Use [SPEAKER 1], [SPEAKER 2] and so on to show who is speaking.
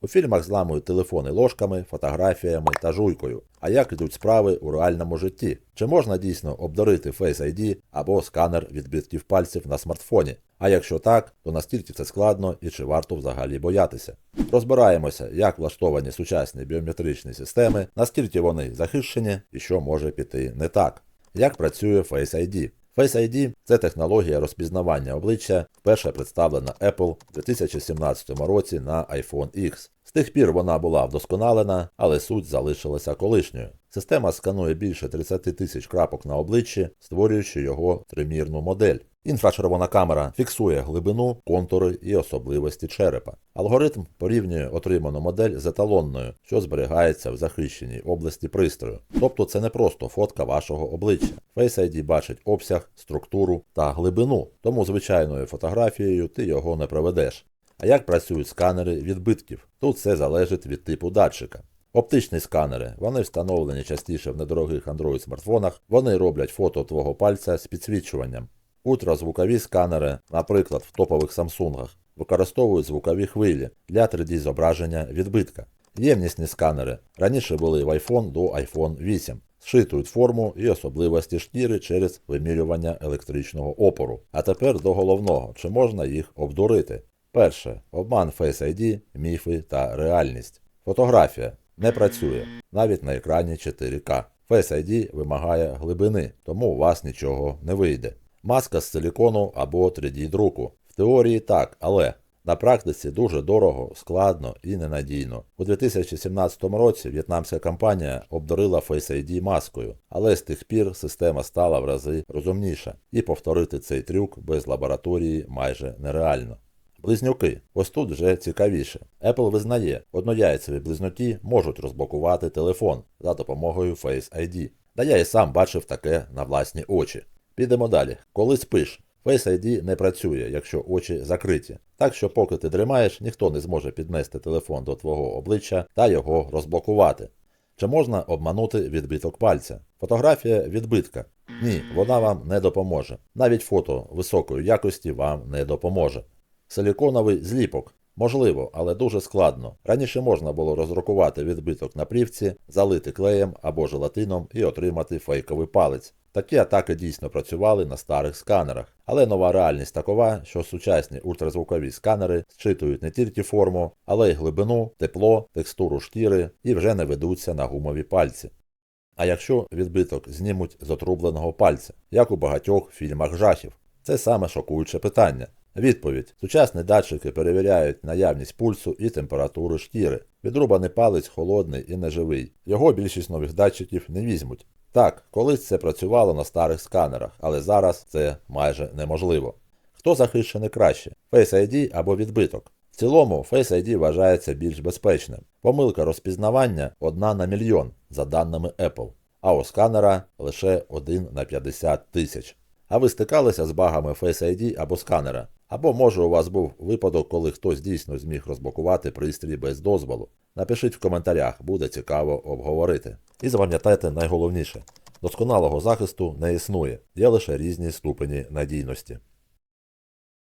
[SPEAKER 1] У фільмах зламують телефони ложками, фотографіями та жуйкою. А як ідуть справи у реальному житті? Чи можна дійсно обдарити Face ID або сканер відбитків пальців на смартфоні? А якщо так, то наскільки це складно і чи варто взагалі боятися? Розбираємося, як влаштовані сучасні біометричні системи, наскільки вони захищені і що може піти не так. Як працює Face ID? Face ID – це технологія розпізнавання обличчя, вперше представлена Apple у 2017 році на iPhone X. З тих пір вона була вдосконалена, але суть залишилася колишньою. Система сканує більше 30 тисяч крапок на обличчі, створюючи його тримірну модель. Інфрачервона камера фіксує глибину, контури і особливості черепа. Алгоритм порівнює отриману модель з еталонною, що зберігається в захищеній області пристрою. Тобто це не просто фотка вашого обличчя. Face ID бачить обсяг, структуру та глибину, тому звичайною фотографією ти його не проведеш. А як працюють сканери відбитків? Тут все залежить від типу датчика. Оптичні сканери, вони встановлені частіше в недорогих Android смартфонах, вони роблять фото твого пальця з підсвічуванням. Ультразвукові сканери, наприклад, в топових Samsung, використовують звукові хвилі для 3D-зображення відбитка. Ємнісні сканери раніше були в iPhone до iPhone 8, зшитують форму і особливості шкіри через вимірювання електричного опору. А тепер до головного, чи можна їх обдурити. Перше обман Face ID, міфи та реальність. Фотографія не працює навіть на екрані 4К. Face ID вимагає глибини, тому у вас нічого не вийде. Маска з силікону або 3D-друку. В теорії так, але на практиці дуже дорого, складно і ненадійно. У 2017 році в'єтнамська компанія обдарила Face ID маскою, але з тих пір система стала в рази розумніша, і повторити цей трюк без лабораторії майже нереально. Близнюки. Ось тут вже цікавіше. Apple визнає, однояйцеві близнюки можуть розблокувати телефон за допомогою Face ID. Та я і сам бачив таке на власні очі. Підемо далі. Коли спиш, Face ID не працює, якщо очі закриті. Так що, поки ти дрімаєш, ніхто не зможе піднести телефон до твого обличчя та його розблокувати. Чи можна обманути відбиток пальця? Фотографія відбитка. Ні, вона вам не допоможе. Навіть фото високої якості вам не допоможе. Силіконовий зліпок. Можливо, але дуже складно. Раніше можна було розрахувати відбиток на плівці, залити клеєм або желатином і отримати фейковий палець. Такі атаки дійсно працювали на старих сканерах, але нова реальність такова, що сучасні ультразвукові сканери зчитують не тільки форму, але й глибину, тепло, текстуру шкіри і вже не ведуться на гумові пальці. А якщо відбиток знімуть з отрубленого пальця, як у багатьох фільмах жахів, це саме шокуюче питання. Відповідь: сучасні датчики перевіряють наявність пульсу і температури шкіри. Відрубаний палець холодний і неживий. Його більшість нових датчиків не візьмуть. Так, колись це працювало на старих сканерах, але зараз це майже неможливо. Хто захищений краще? Face ID або відбиток? В цілому Face ID вважається більш безпечним. Помилка розпізнавання одна на мільйон, за даними Apple, а у сканера лише 1 на 50 тисяч. А ви стикалися з багами Face ID або сканера? Або може у вас був випадок, коли хтось дійсно зміг розблокувати пристрій без дозволу. Напишіть в коментарях, буде цікаво обговорити. І запам'ятайте найголовніше: досконалого захисту не існує, є лише різні ступені надійності.